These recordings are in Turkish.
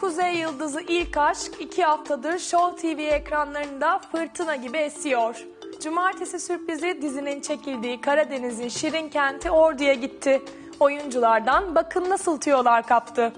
Kuzey Yıldızı İlk Aşk iki haftadır Show TV ekranlarında fırtına gibi esiyor. Cumartesi sürprizi dizinin çekildiği Karadeniz'in şirin kenti Ordu'ya gitti. Oyunculardan bakın nasıl tüyolar kaptı.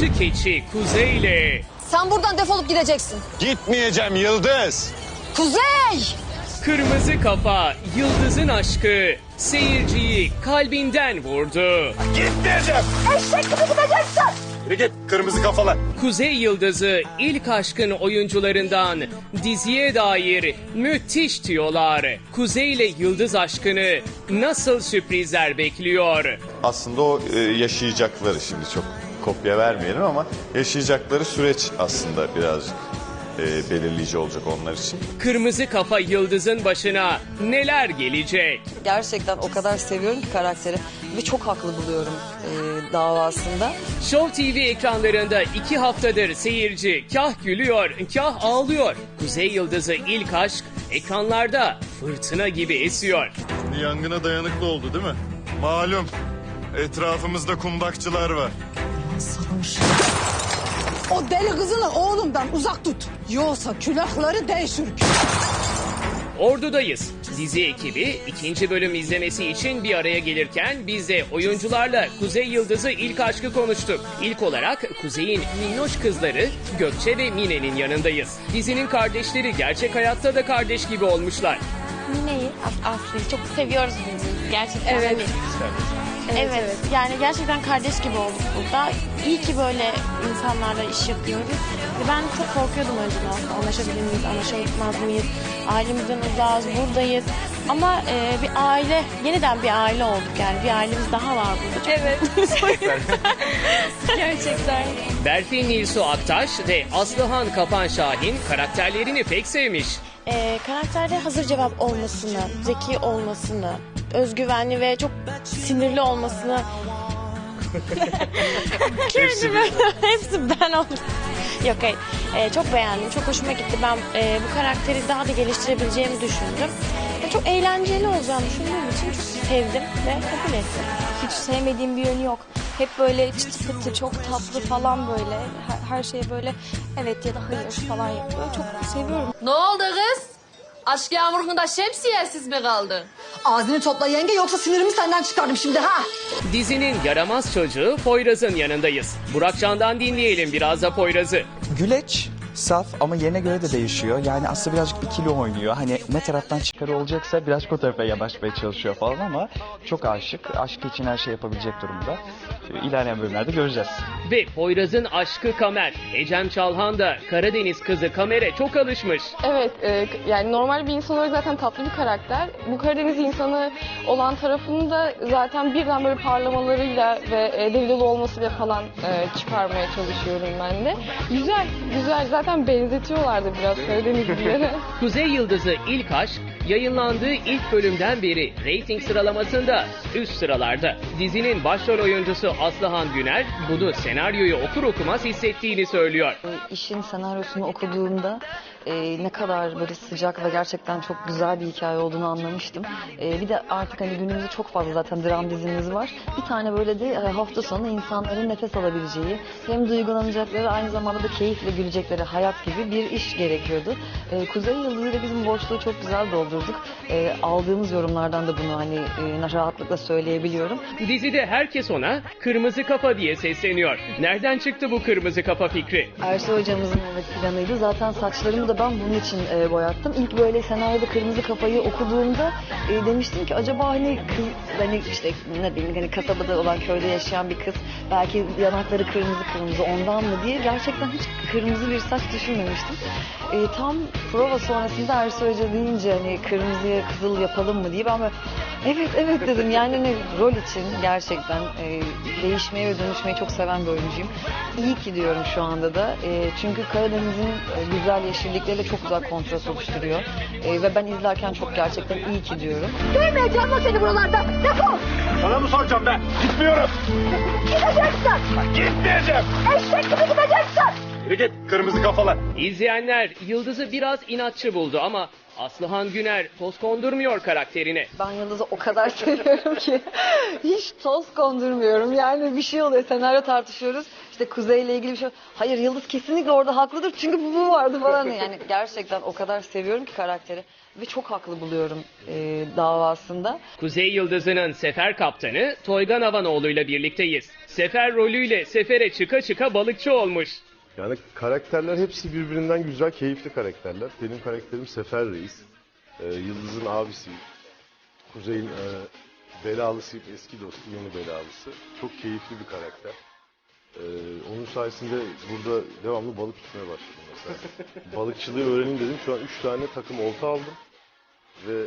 İnatçı keçi Kuzey ile Sen buradan defolup gideceksin. Gitmeyeceğim Yıldız. Kuzey! Kırmızı Kafa Yıldız'ın aşkı seyirciyi kalbinden vurdu. Gitmeyeceğim. Eşek gibi gideceksin. Yürü git kırmızı kafalı. Kuzey Yıldız'ı ilk aşkın oyuncularından diziye dair müthiş tüyolar. Kuzey ile Yıldız aşkını nasıl sürprizler bekliyor? Aslında o e, yaşayacakları şimdi çok kopya vermeyelim ama yaşayacakları süreç aslında birazcık e, belirleyici olacak onlar için. Kırmızı Kafa Yıldız'ın başına neler gelecek? Gerçekten o kadar seviyorum ki karakteri ve çok haklı buluyorum e, davasında. Show TV ekranlarında iki haftadır seyirci kah gülüyor, kah ağlıyor. Kuzey Yıldız'ı ilk aşk ekranlarda fırtına gibi esiyor. Yangına dayanıklı oldu değil mi? Malum etrafımızda kundakçılar var. O deli kızını oğlumdan uzak tut. Yoksa külahları değişir. Ordu'dayız. Dizi ekibi ikinci bölüm izlemesi için bir araya gelirken biz de oyuncularla Kuzey Yıldız'ı ilk aşkı konuştuk. İlk olarak Kuzey'in minnoş kızları Gökçe ve Mine'nin yanındayız. Dizinin kardeşleri gerçek hayatta da kardeş gibi olmuşlar. Mine'yi, Afrin'i çok seviyoruz biz. Gerçekten. Evet. Evet, Yani gerçekten kardeş gibi olduk burada. İyi ki böyle insanlarla iş yapıyoruz. Ben çok korkuyordum önceden. Anlaşabilir miyiz, anlaşamaz mıyız? Ailemizden uzağız, buradayız. Ama e, bir aile, yeniden bir aile olduk yani. Bir ailemiz daha var burada. Çok evet. gerçekten. Berfin Nilsu Aktaş ve Aslıhan Kapan Şahin karakterlerini pek sevmiş. E, karakterde hazır cevap olmasını, zeki olmasını, özgüvenli ve çok sinirli olmasını kendime hepsi ben oldum. Yok hayır. E, çok beğendim. Çok hoşuma gitti. Ben e, bu karakteri daha da geliştirebileceğimi düşündüm. Ve çok eğlenceli olacağını düşündüğüm için çok sevdim ve kabul ettim. hiç sevmediğim bir yönü yok. Hep böyle çıtı pıtı, çok tatlı falan böyle. Her, her şeye böyle evet ya da hayır falan yapıyor. Çok seviyorum. Ne oldu kız? Aşk yağmurunda şemsiyesiz mi kaldı? Ağzını topla yenge yoksa sinirimi senden çıkardım şimdi ha. Dizinin yaramaz çocuğu Poyraz'ın yanındayız. Burak Can'dan dinleyelim biraz da Poyraz'ı. Güleç, saf ama yerine göre de değişiyor. Yani aslında birazcık ikili oynuyor. Hani ne taraftan çıkarı olacaksa birazcık o tarafa yanaşmaya çalışıyor falan ama çok aşık. Aşk için her şey yapabilecek durumda. İlerleyen bölümlerde göreceğiz. Ve Poyraz'ın aşkı Kamer. Ecem Çalhan da Karadeniz kızı Kamer'e çok alışmış. Evet, e, yani normal bir insan olarak zaten tatlı bir karakter. Bu Karadeniz insanı olan tarafını da zaten birden böyle parlamalarıyla ve e, deli dolu olmasıyla falan e, çıkarmaya çalışıyorum ben de. Güzel, güzel. Zaten benzetiyorlardı biraz Karadenizlilere. Kuzey Yıldızı İlk Aşk yayınlandığı ilk bölümden beri reyting sıralamasında üst sıralarda. Dizinin başrol oyuncusu Aslıhan Güner bunu senaryoyu okur okumaz hissettiğini söylüyor. İşin senaryosunu okuduğumda e, ne kadar böyle sıcak ve gerçekten çok güzel bir hikaye olduğunu anlamıştım. E, bir de artık hani günümüzde çok fazla zaten dram dizimiz var. Bir tane böyle de e, hafta sonu insanların nefes alabileceği, hem duygulanacakları aynı zamanda da keyifle gülecekleri hayat gibi bir iş gerekiyordu. E, Kuzey Yıldızı ile bizim boşluğu çok güzel doldurduk. E, aldığımız yorumlardan da bunu hani e, rahatlıkla söyleyebiliyorum. Dizide herkes ona kırmızı kafa diye sesleniyor. Nereden çıktı bu kırmızı kafa fikri? Ersoy hocamızın evet planıydı. Zaten saçlarımı da ben bunun için e, boyattım. İlk böyle senaryoda kırmızı kafayı okuduğumda e, demiştim ki acaba hani kız hani işte ne bileyim hani kasabada olan köyde yaşayan bir kız belki yanakları kırmızı kırmızı ondan mı diye gerçekten hiç kırmızı bir saç düşünmemiştim. E, tam prova sonrasında Ersoy Hoca deyince hani kırmızıya kızıl yapalım mı diye ben böyle evet evet dedim. Yani hani rol için gerçekten e, değişmeyi ve dönüşmeyi çok seven bir oyuncuyum. İyi ki diyorum şu anda da. E, çünkü Karadeniz'in e, güzel yeşillik söyledikleriyle çok güzel kontrast oluşturuyor. E, ve ben izlerken çok gerçekten iyi ki diyorum. Görmeyeceğim lan seni buralarda. Defol. Sana mı soracağım ben? Gitmiyorum. Gideceksin. Gitmeyeceğim. Eşek gibi gideceksin. Yürü git kırmızı kafalar. İzleyenler Yıldız'ı biraz inatçı buldu ama Aslıhan Güner toz kondurmuyor karakterine. Ben Yıldız'ı o kadar seviyorum ki hiç toz kondurmuyorum. Yani bir şey oluyor, senaryo tartışıyoruz. İşte Kuzey ile ilgili bir şey. Hayır Yıldız kesinlikle orada haklıdır çünkü bu, bu vardı falan. Yani gerçekten o kadar seviyorum ki karakteri. Ve çok haklı buluyorum e, davasında. Kuzey Yıldızı'nın Sefer Kaptanı Toygan Havanoğlu ile birlikteyiz. Sefer rolüyle sefere çıka çıka balıkçı olmuş. Yani karakterler hepsi birbirinden güzel, keyifli karakterler. Benim karakterim Sefer Reis. Ee, Yıldız'ın abisiyim. Kuzey'in e, belalısıyım, eski dostu, yeni belalısı. Çok keyifli bir karakter. Ee, onun sayesinde burada devamlı balık tutmaya başladım mesela. Balıkçılığı öğreneyim dedim. Şu an 3 tane takım olta aldım. Ve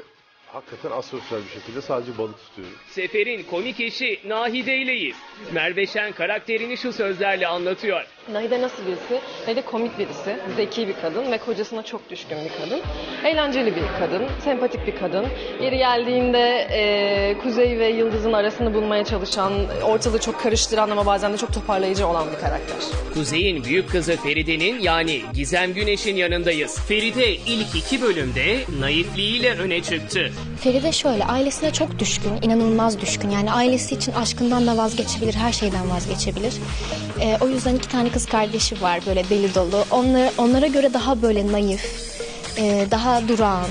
hakikaten asosyal bir şekilde sadece balık tutuyorum. Sefer'in komik eşi Nahide ileyiz. Merve Şen karakterini şu sözlerle anlatıyor. Nahide nasıl birisi? Nahide komik birisi, zeki bir kadın ve kocasına çok düşkün bir kadın. Eğlenceli bir kadın, sempatik bir kadın. Yeri geldiğinde e, Kuzey ve Yıldız'ın arasını bulmaya çalışan, ortalığı çok karıştıran ama bazen de çok toparlayıcı olan bir karakter. Kuzey'in büyük kızı Feride'nin yani Gizem Güneş'in yanındayız. Feride ilk iki bölümde naifliğiyle öne çıktı. Feride şöyle ailesine çok düşkün, inanılmaz düşkün. Yani ailesi için aşkından da vazgeçebilir, her şeyden vazgeçebilir. Ee, o yüzden iki tane kız kardeşi var böyle deli dolu. Onlara, onlara göre daha böyle naif, e, daha durağan,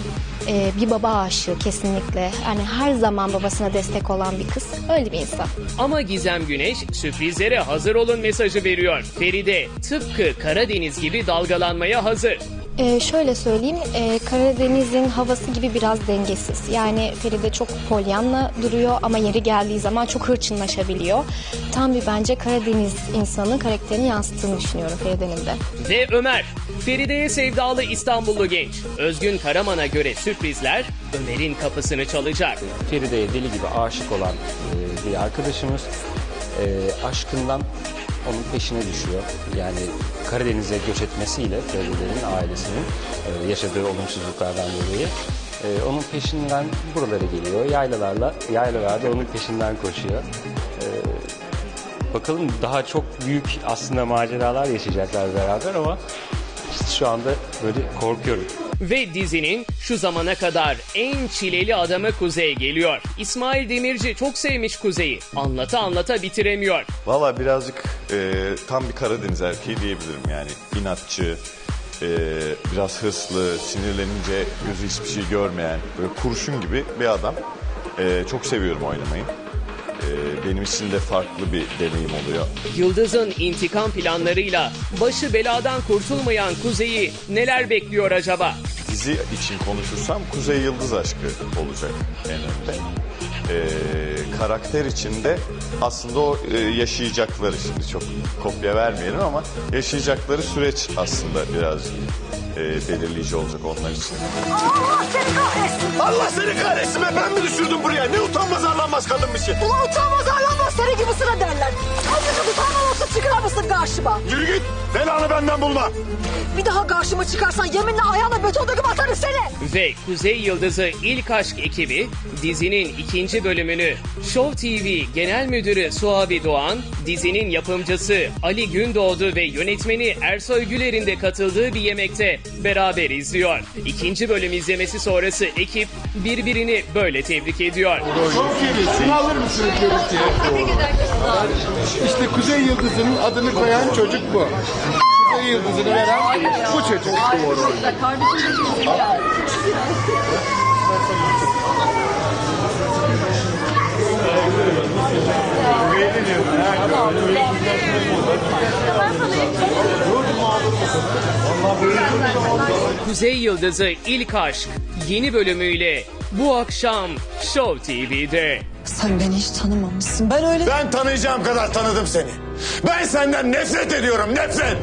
e, bir baba aşığı kesinlikle. Yani her zaman babasına destek olan bir kız. Öyle bir insan. Ama Gizem Güneş sürprizlere hazır olun mesajı veriyor. Feride tıpkı Karadeniz gibi dalgalanmaya hazır. Ee, şöyle söyleyeyim, e, Karadeniz'in havası gibi biraz dengesiz. Yani Feride çok polyanla duruyor ama yeri geldiği zaman çok hırçınlaşabiliyor. Tam bir bence Karadeniz insanının karakterini yansıttığını düşünüyorum Feride'nin de. Ve Ömer. Feride'ye sevdalı İstanbullu genç. Özgün Karaman'a göre sürprizler Ömer'in kapısını çalacak. Feride'ye deli gibi aşık olan e, bir arkadaşımız e, aşkından onun peşine düşüyor. Yani Karadeniz'e göç etmesiyle Feride'nin ailesinin e, yaşadığı olumsuzluklardan dolayı e, onun peşinden buralara geliyor. Yaylalarla, yaylalarda onun peşinden koşuyor. E, bakalım daha çok büyük aslında maceralar yaşayacaklar beraber ama şu anda böyle korkuyorum. Ve dizinin şu zamana kadar en çileli adamı Kuzey geliyor. İsmail Demirci çok sevmiş Kuzey'i. Anlata anlata bitiremiyor. Valla birazcık e, tam bir Karadeniz erkeği diyebilirim yani. İnatçı, e, biraz hırslı, sinirlenince gözü hiçbir şey görmeyen, böyle kurşun gibi bir adam. E, çok seviyorum oynamayı. E, benim için de farklı bir deneyim oluyor. Yıldız'ın intikam planlarıyla başı beladan kurtulmayan Kuzey'i neler bekliyor acaba? Dizi için konuşursam Kuzey Yıldız aşkı olacak en önde. E, karakter içinde aslında o e, yaşayacakları şimdi çok kopya vermeyelim ama yaşayacakları süreç aslında birazcık e, belirleyici olacak onlar için. Allah seni kahretsin. Allah seni kahretsin be ben mi düşürdüm buraya? Ne utanmaz arlanmaz kadınmışsın. Ulan utanmaz arlanmaz karşıma? Yürü git belanı benden bulma. Bir daha karşıma çıkarsan yeminle ayağına beton döküp atarım seni. Ve Kuzey Yıldızı İlk Aşk ekibi dizinin ikinci bölümünü Show TV Genel Müdürü Suavi Doğan, dizinin yapımcısı Ali Gündoğdu ve yönetmeni Ersoy Güler'in de katıldığı bir yemekte beraber izliyor. İkinci bölüm izlemesi sonrası ekip birbirini böyle tebrik ediyor. Çok iyi. Şunu alır mısınız İşte Kuzey Yıldızı'nın adını koyan çocuk bu. Kuzey Yıldızı'nı veren bu çocuk. Kuzey Yıldızı İlk Aşk yeni bölümüyle bu akşam Show TV'de. Sen beni hiç tanımamışsın. Ben öyle... Ben tanıyacağım kadar tanıdım seni. Ben senden nefret ediyorum nefret.